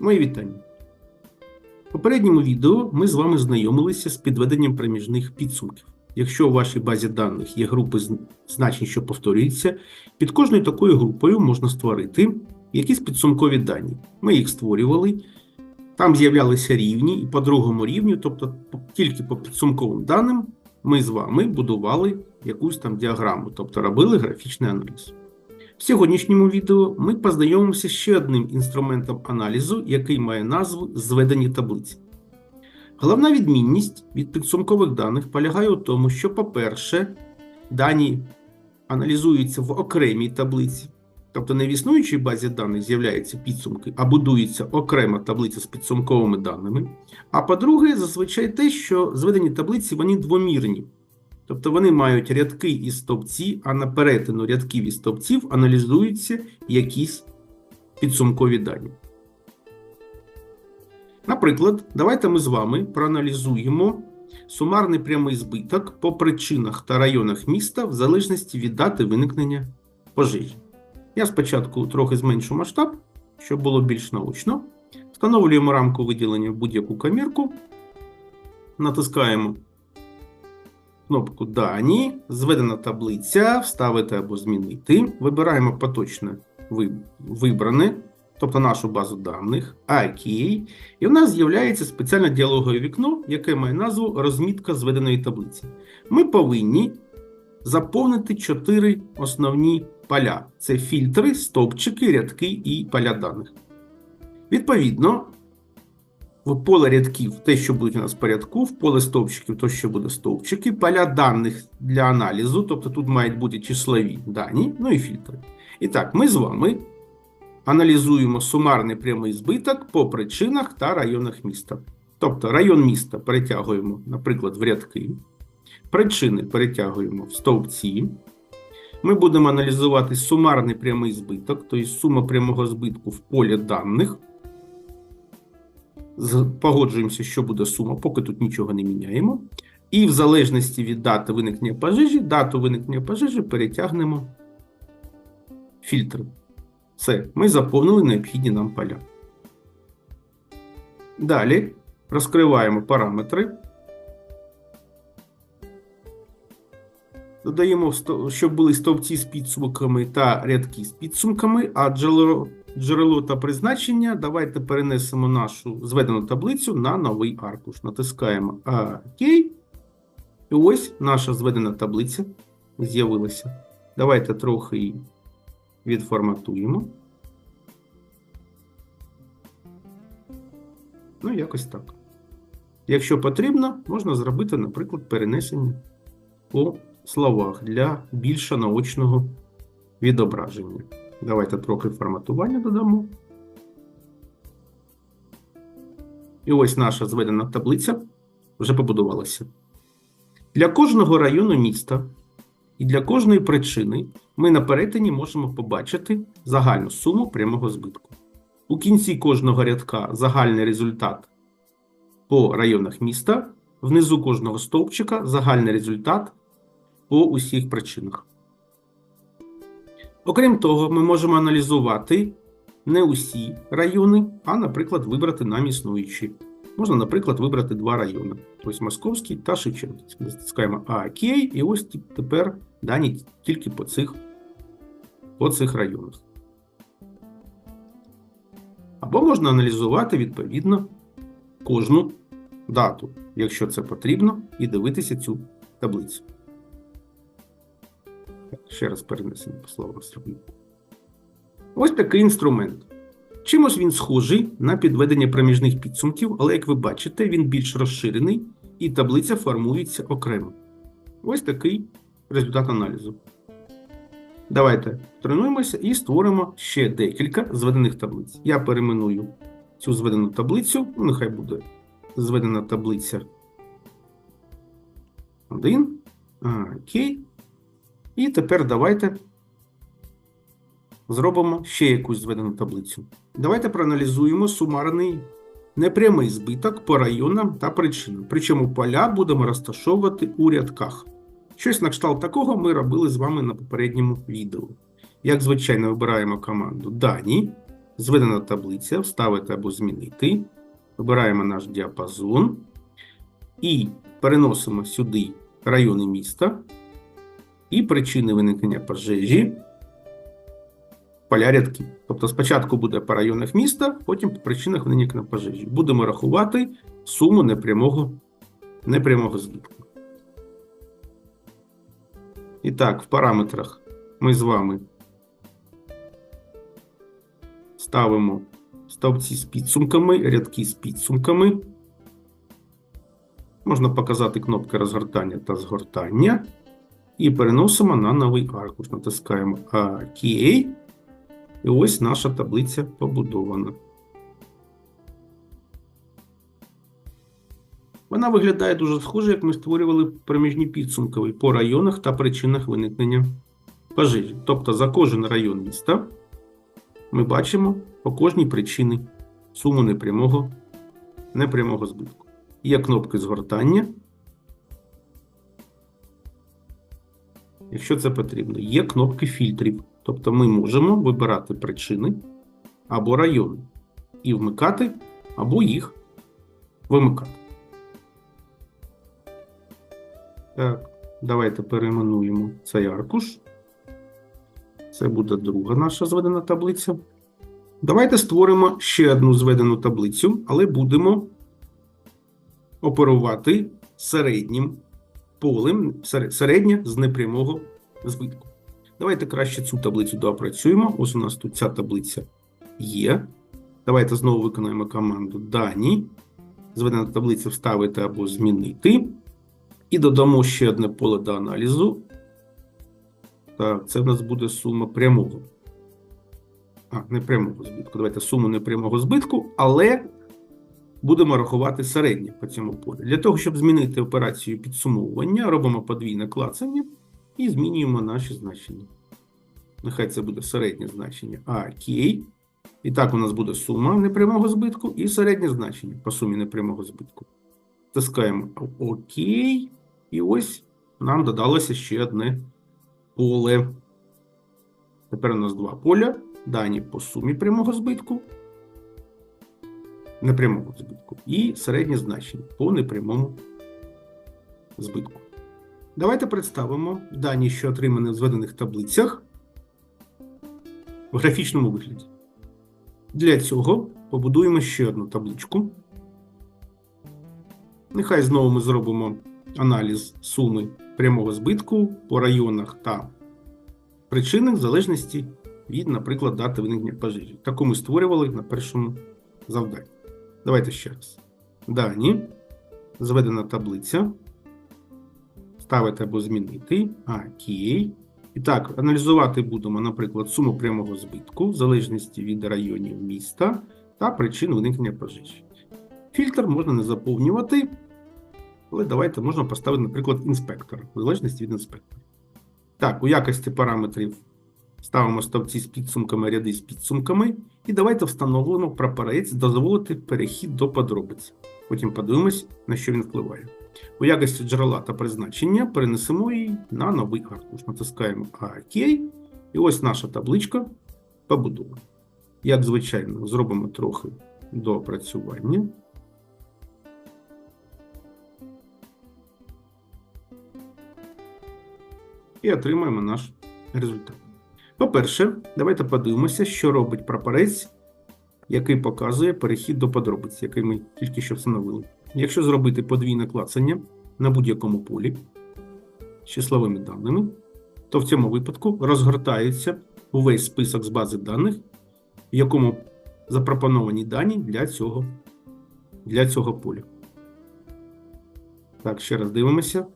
Мої вітання. В попередньому відео ми з вами знайомилися з підведенням проміжних підсумків. Якщо у вашій базі даних є групи значень, що повторюються, під кожною такою групою можна створити якісь підсумкові дані. Ми їх створювали, там з'являлися рівні, і по другому рівню, тобто тільки по підсумковим даним, ми з вами будували якусь там діаграму, тобто робили графічний аналіз. В сьогоднішньому відео ми познайомимося ще одним інструментом аналізу, який має назву зведені таблиці. Головна відмінність від підсумкових даних полягає у тому, що, по-перше, дані аналізуються в окремій таблиці, тобто не в існуючій базі даних з'являються підсумки, а будується окрема таблиця з підсумковими даними. А по-друге, зазвичай те, що зведені таблиці вони двомірні. Тобто вони мають рядки і стовпці, а на перетину рядків і стовпців аналізуються якісь підсумкові дані. Наприклад, давайте ми з вами проаналізуємо сумарний прямий збиток по причинах та районах міста в залежності від дати виникнення пожежі. Я спочатку трохи зменшу масштаб, щоб було більш наочно. Встановлюємо рамку виділення в будь-яку камірку, натискаємо кнопку Дані, зведена таблиця, вставити або змінити. Вибираємо поточне вибране, тобто нашу базу даних, окей. І в нас з'являється спеціальне діалогове вікно, яке має назву розмітка зведеної таблиці. Ми повинні заповнити чотири основні поля: це фільтри, стовпчики, рядки і поля даних. Відповідно, в поле рядків те, що будуть у нас в порядку, в поле стовпчиків то, що буде стовпчики, поля даних для аналізу, тобто тут мають бути числові дані, ну і фільтри. І так, ми з вами аналізуємо сумарний прямий збиток по причинах та районах міста. Тобто район міста перетягуємо, наприклад, в рядки, причини перетягуємо в стовпці. Ми будемо аналізувати сумарний прямий збиток, тобто сума прямого збитку в полі даних. Погоджуємося, що буде сума, поки тут нічого не міняємо. І в залежності від дати виникнення пожежі, дату виникнення пожежі перетягнемо фільтр. Все, ми заповнили необхідні нам поля. Далі розкриваємо параметри. Додаємо, щоб були стовпці з підсумками та рядки з підсумками, а джерело, джерело та призначення давайте перенесемо нашу зведену таблицю на новий аркуш. Натискаємо ОК. І ось наша зведена таблиця з'явилася. Давайте трохи її відформатуємо. Ну, якось так. Якщо потрібно, можна зробити, наприклад, перенесення по словах для більш наочного відображення. Давайте трохи форматування додамо. І ось наша зведена таблиця вже побудувалася. Для кожного району міста і для кожної причини ми на перетині можемо побачити загальну суму прямого збитку. У кінці кожного рядка загальний результат по районах міста, внизу кожного стовпчика загальний результат по усіх причинах. Окрім того, ми можемо аналізувати не усі райони, а, наприклад, вибрати нам існуючі. Можна, наприклад, вибрати два райони: ось Московський та Шевченківський. Натискаємо ОК, і ось тепер дані тільки по цих, по цих районах. Або можна аналізувати відповідно кожну дату, якщо це потрібно, і дивитися цю таблицю. Ще раз перенесемо словам зроблю. Ось такий інструмент. Чимось він схожий на підведення проміжних підсумків, але, як ви бачите, він більш розширений і таблиця формується окремо. Ось такий результат аналізу. Давайте тренуємося і створимо ще декілька зведених таблиць. Я перейменую цю зведену таблицю, ну, нехай буде зведена таблиця 1. Окей. І тепер давайте зробимо ще якусь зведену таблицю. Давайте проаналізуємо сумарний непрямий збиток по районам та причинам. Причому поля будемо розташовувати у рядках. Щось на кшталт такого ми робили з вами на попередньому відео. Як звичайно, вибираємо команду Дані, зведена таблиця, вставити або змінити. Вибираємо наш діапазон і переносимо сюди райони міста і причини виникнення пожежі поля рядки. Тобто спочатку буде по районах міста, потім по причинах виникнення пожежі. Будемо рахувати суму непрямого, непрямого збитку. І так, в параметрах ми з вами ставимо стовпці з підсумками, рядки з підсумками. Можна показати кнопки розгортання та згортання. І переносимо на новий аркуш. Натискаємо ОК. І ось наша таблиця побудована. Вона виглядає дуже схоже, як ми створювали проміжні підсумкові по районах та причинах виникнення пожежі. Тобто за кожен район міста ми бачимо по кожній причині суму непрямого, непрямого збитку. Є кнопки згортання. Якщо це потрібно, є кнопки фільтрів. Тобто ми можемо вибирати причини або райони і вмикати, або їх вимикати. Так, давайте перейменуємо цей аркуш. Це буде друга наша зведена таблиця. Давайте створимо ще одну зведену таблицю, але будемо оперувати середнім полем, середнє з непрямого збитку. Давайте краще цю таблицю доопрацюємо. Ось у нас тут ця таблиця є. Давайте знову виконаємо команду Дані. Зведена таблиця вставити або змінити. І додамо ще одне поле до аналізу. Так, це в нас буде сума прямого. А, не прямого збитку. Давайте суму непрямого збитку, але будемо рахувати середнє по цьому полі. Для того, щоб змінити операцію підсумовування, робимо подвійне клацання і змінюємо наші значення. Нехай це буде середнє значення АК. І так, у нас буде сума непрямого збитку і середнє значення по сумі непрямого збитку. Тискаємо ОК. І ось нам додалося ще одне поле. Тепер у нас два поля. Дані по сумі прямого збитку, непрямого збитку, і середнє значення по непрямому збитку. Давайте представимо дані, що отримані в зведених таблицях в графічному вигляді. Для цього побудуємо ще одну табличку. Нехай знову ми зробимо аналіз суми прямого збитку по районах та причинах в залежності від, наприклад, дати виникнення пожежі. Таку ми створювали на першому завданні. Давайте ще раз. Дані, зведена таблиця. Ставити або змінити. Окей. І так, аналізувати будемо, наприклад, суму прямого збитку в залежності від районів міста та причин виникнення пожежі. Фільтр можна не заповнювати, але давайте можна поставити, наприклад, інспектор, в залежності від інспектора. Так, у якості параметрів ставимо стовпці з підсумками, ряди з підсумками. І давайте встановимо прапорець дозволити перехід до подробиць. Потім подивимось, на що він впливає. У якості джерела та призначення перенесемо її на новий аркуш. Натискаємо ОК. І ось наша табличка побудова. Як звичайно, зробимо трохи доопрацювання. І отримаємо наш результат. По-перше, давайте подивимося, що робить прапорець, який показує перехід до подробиць, який ми тільки що встановили. Якщо зробити подвійне клацання на будь-якому полі з числовими даними, то в цьому випадку розгортається увесь список з бази даних, в якому запропоновані дані для цього, для цього поля. Так, ще раз дивимося.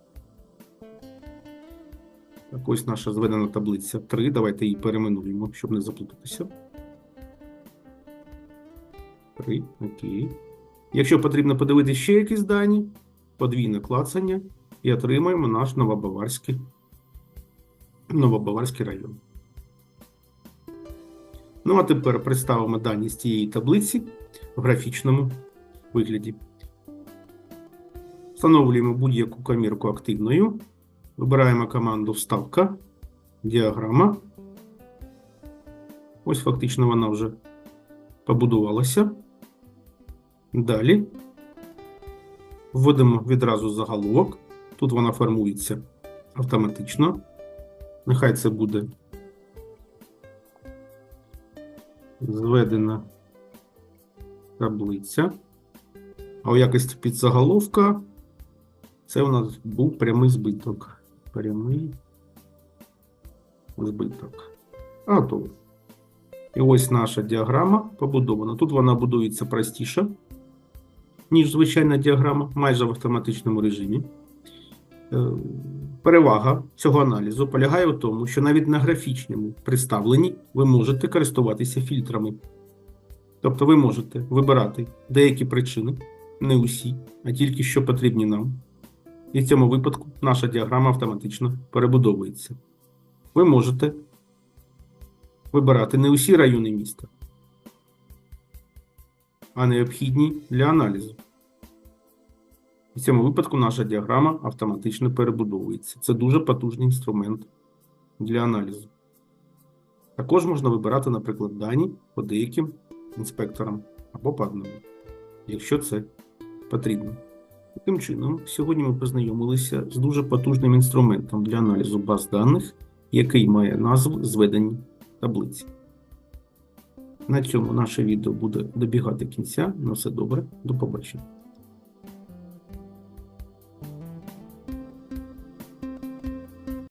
Ось наша зведена таблиця 3. Давайте її перейменуємо, щоб не заплутатися. 3. Окей. Якщо потрібно подивитися ще якісь дані, подвійне клацання і отримаємо наш Новобаварський, Новобаварський район. Ну, а тепер представимо дані з цієї таблиці в графічному вигляді. Встановлюємо будь-яку комірку активною. Вибираємо команду Вставка, діаграма. Ось фактично вона вже побудувалася. Далі вводимо відразу заголовок. Тут вона формується автоматично. Нехай це буде зведена таблиця. А у якості підзаголовка це у нас був прямий збиток. Прямий збиток. Готово. І ось наша діаграма побудована. Тут вона будується простіше, ніж звичайна діаграма, майже в автоматичному режимі. Е, Перевага цього аналізу полягає у тому, що навіть на графічному представленні ви можете користуватися фільтрами. Тобто ви можете вибирати деякі причини, не усі, а тільки що потрібні нам. І в цьому випадку наша діаграма автоматично перебудовується. Ви можете вибирати не усі райони міста, а необхідні для аналізу. І В цьому випадку наша діаграма автоматично перебудовується. Це дуже потужний інструмент для аналізу. Також можна вибирати, наприклад, дані по деяким інспекторам або по одному, якщо це потрібно. Таким чином, сьогодні ми познайомилися з дуже потужним інструментом для аналізу баз даних, який має назву зведені таблиці. На цьому наше відео буде добігати кінця. На все добре, до побачення.